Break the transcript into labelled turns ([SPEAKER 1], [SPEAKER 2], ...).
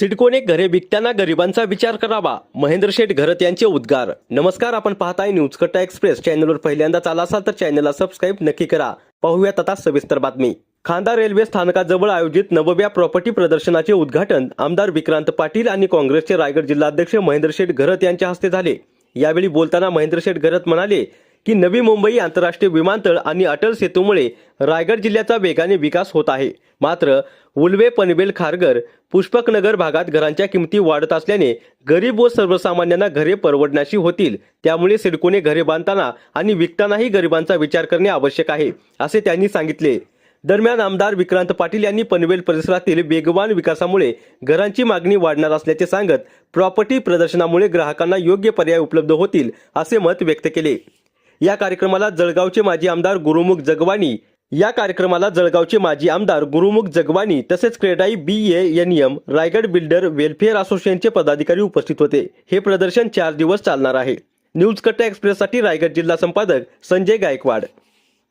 [SPEAKER 1] सिडकोने घरे विकताना गरिबांचा विचार करावा. महेंद्र शेठ घरत यांचे उद्गार. नमस्कार आपण पाहताय न्यूज कट्टा एक्सप्रेस. चॅनलवर पहिल्यांदाच आला असाल तर चॅनलला सबस्क्राईब नक्की करा. पाहूयात आता सविस्तर बातमी. खांदा रेल्वे स्थानकाजवळ आयोजित नवव्या प्रॉपर्टी प्रदर्शनाचे उद्घाटन आमदार विक्रांत पाटील आणि काँग्रेसचे रायगड जिल्हाध्यक्ष महेंद्र शेठ घरत यांच्या हस्ते झाले. यावेळी बोलताना महेंद्र शेठ घरत म्हणाले की नवी मुंबई आंतरराष्ट्रीय विमानतळ आणि अटल सेतूमुळे रायगड जिल्ह्याचा वेगाने विकास होत आहे. मात्र उलवे पनवेल खारघर पुष्पकनगर भागात घरांच्या किमती वाढत असल्याने गरीब व सर्वसामान्यांना घरे परवडण्याशी होतील. त्यामुळे सिडकोने घरे बांधताना आणि विकतानाही गरिबांचा विचार करणे आवश्यक आहे असे त्यांनी सांगितले. दरम्यान आमदार विक्रांत पाटील यांनी पनवेल परिसरातील वेगवान विकासामुळे घरांची मागणी वाढणार असल्याचे सांगत प्रॉपर्टी प्रदर्शनामुळे ग्राहकांना योग्य पर्याय उपलब्ध होतील असे मत व्यक्त केले. या कार्यक्रमाला जळगावचे माजी आमदार गुरुमुख जगवाणी या कार्यक्रमाला जळगावचे माजी आमदार गुरुमुख जगवाणी तसेच CREDAI B A N M Raigad builder welfare असोसिएशनचे पदाधिकारी उपस्थित होते. हे प्रदर्शन चार दिवस चालणार आहे. न्यूज कट्टा एक्सप्रेससाठी रायगड जिल्हा संपादक संजय गायकवाड.